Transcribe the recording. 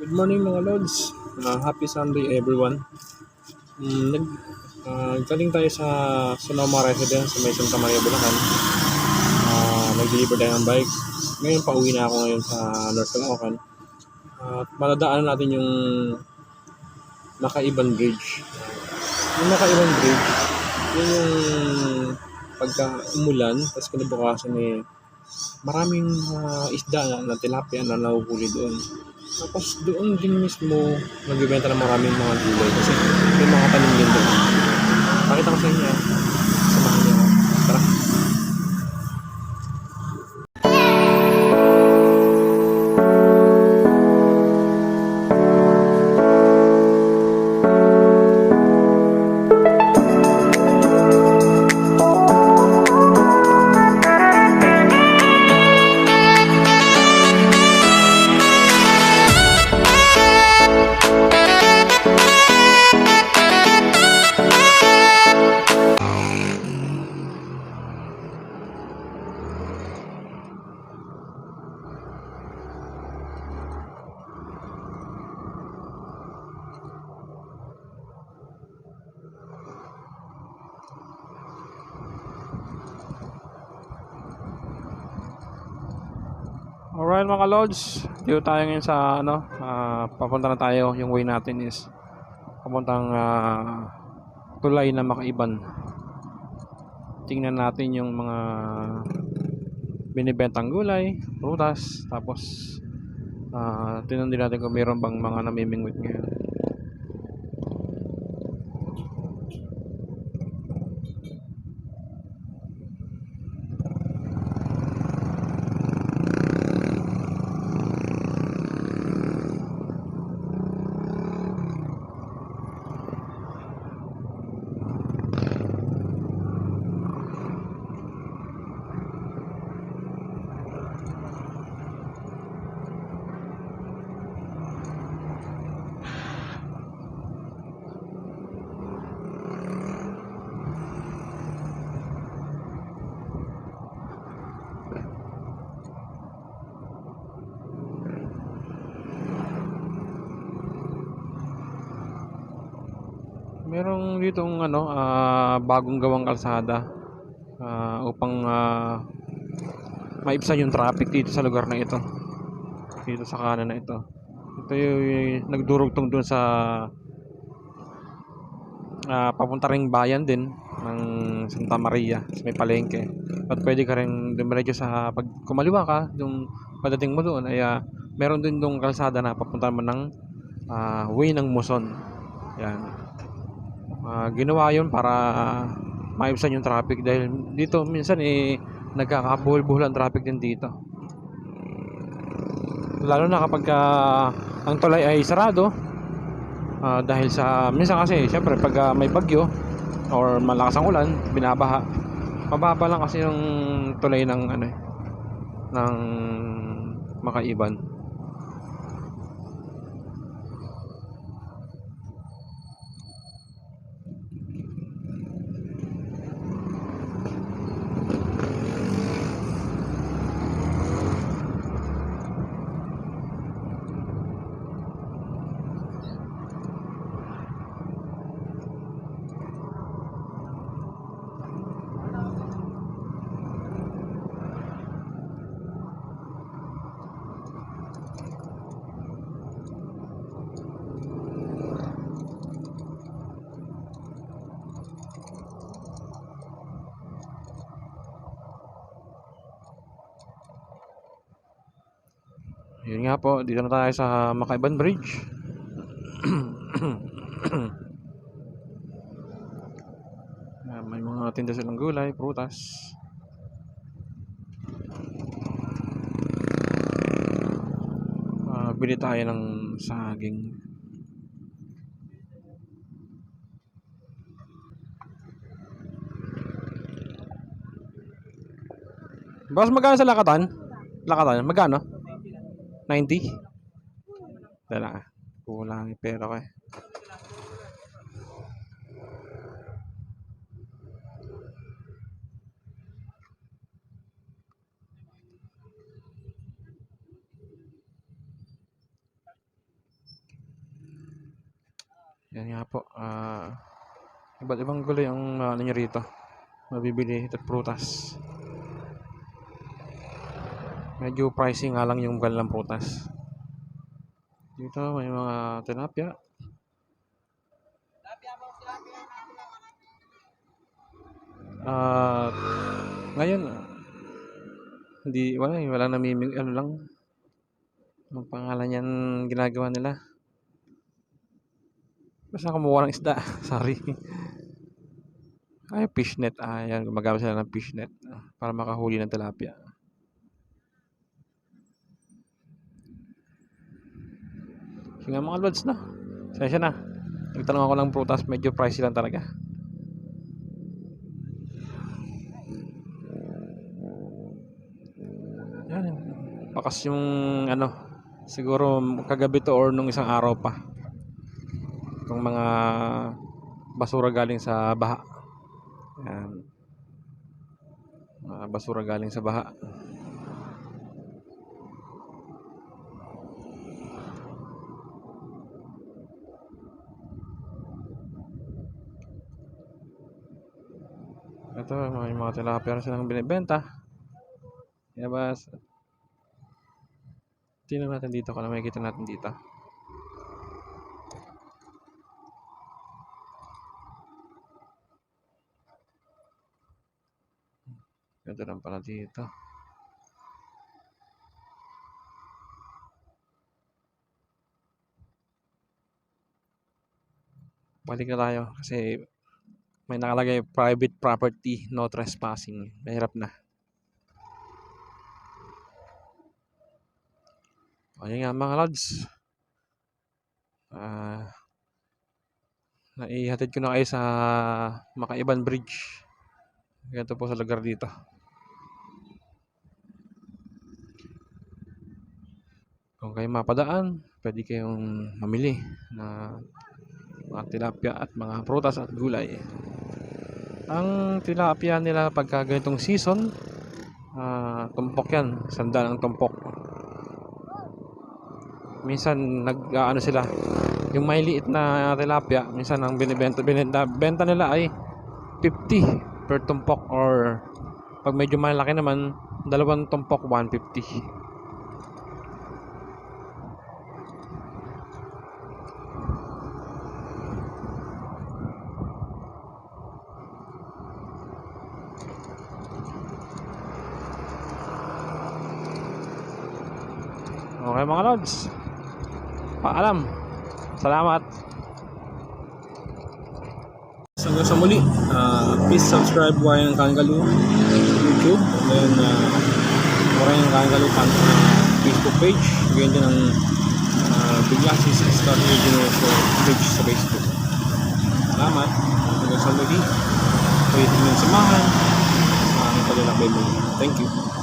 Good morning mga Lods. Uh, happy Sunday everyone. Mm, nag, uh, galing tayo sa Sonoma Residence sa may Santa Maria, Bulacan. Uh, nag-deliver tayo ng bike. Ngayon pauwi na ako ngayon sa North Caloocan. At madadaanan natin yung Nakaiban Bridge. Yung Nakaiban Bridge, yun yung pagka umulan, tapos kinabukasan eh, maraming ah, isda na, na tilapia na nahuhuli doon. Tapos doon din mismo nagbibenta ng maraming mga gulay kasi may mga tanim din doon. Pakita ko sa inyo. Alright mga lods, dito tayo ngayon sa ano, ah, papunta na tayo. Yung way natin is papuntang ah, tulay na makaiban. Tingnan natin yung mga binibentang gulay, prutas, tapos ah tingnan din natin kung meron bang mga namimingwit ngayon. Merong ditong ano, ah, bagong gawang kalsada ah, upang ah, maibsan yung traffic dito sa lugar na ito. Dito sa kanan na ito. Ito yung nagdurugtong dun sa ah, papunta ring bayan din ng Santa Maria sa may palengke. At pwede ka rin dumiretso sa pag kumaliwa ka, yung padating mo doon ay ah, meron din dong kalsada na papunta mo ng ah, way ng Muson. Yan. Ah, ginawa yun para maibsan yung traffic dahil dito minsan eh nagkakabuhol-buhol ang traffic din dito. Lalo na kapag ah, ang tulay ay sarado ah, dahil sa minsan kasi syempre pag ah, may bagyo or malakas ang ulan, binabaha. Mababa lang kasi yung tulay ng ano eh, ng makaiban. Yun nga po, dito na tayo sa Makaiban Bridge. Ayan, may mga tinda silang gulay, prutas. Ah, bili tayo ng saging. Boss, magkano sa lakatan? Lakatan, magkano? 90? Dala. Kulang yung pera ko eh. Yan nga po. ah iba't ibang gulay ang uh, ano nyo rito. Mabibili at prutas. Medyo pricey nga lang yung kanilang prutas. Dito may mga tilapia. At ngayon ah, hindi wala wala namimig ano lang ang pangalan yan ginagawa nila. Basta kumuha ng isda. Sorry. Ay, fishnet. Ah, yan. Gumagamit sila ng fishnet ah, para makahuli ng tilapia. Sige nga mga lods na. Sensya na. Nagtanong ako ng prutas. Medyo pricey lang talaga. Yan. Pakas yung ano. Siguro kagabi to or nung isang araw pa. Itong mga basura galing sa baha. Yan. Mga basura galing sa baha. Ito, may mga tilapia na silang binibenta. Yabas. Tingnan natin dito kung ano makikita natin dito. Ganda lang pala dito. Balik na tayo kasi may nakalagay private property, no trespassing. Mahirap na. Ayun nga mga lods. Ah, naihatid ko na kayo sa Makaiban Bridge. Ganito po sa lugar dito. Kung kayo mapadaan, pwede kayong mamili na mga tilapia at mga prutas at gulay. Ang tilapia nila pagka ganitong season, ah, tumpok yan. Sandal ang tumpok. Minsan nag ano sila, yung may liit na tilapia, minsan ang binibenta, binenta, benta nila ay 50 per tumpok or pag medyo malaki naman, dalawang tumpok 150. Okay mga lods. Paalam. Salamat. Hanggang sa muli, uh, please subscribe Wayan Kangalu YouTube and then uh, Wayan Kangalu pan, uh, Facebook page. Ganyan din ang uh, Bigla si Star Regional page sa Facebook. Salamat. Hanggang sa muli. Pwede nyo samahan. Maraming paglalakbay mo. Thank you.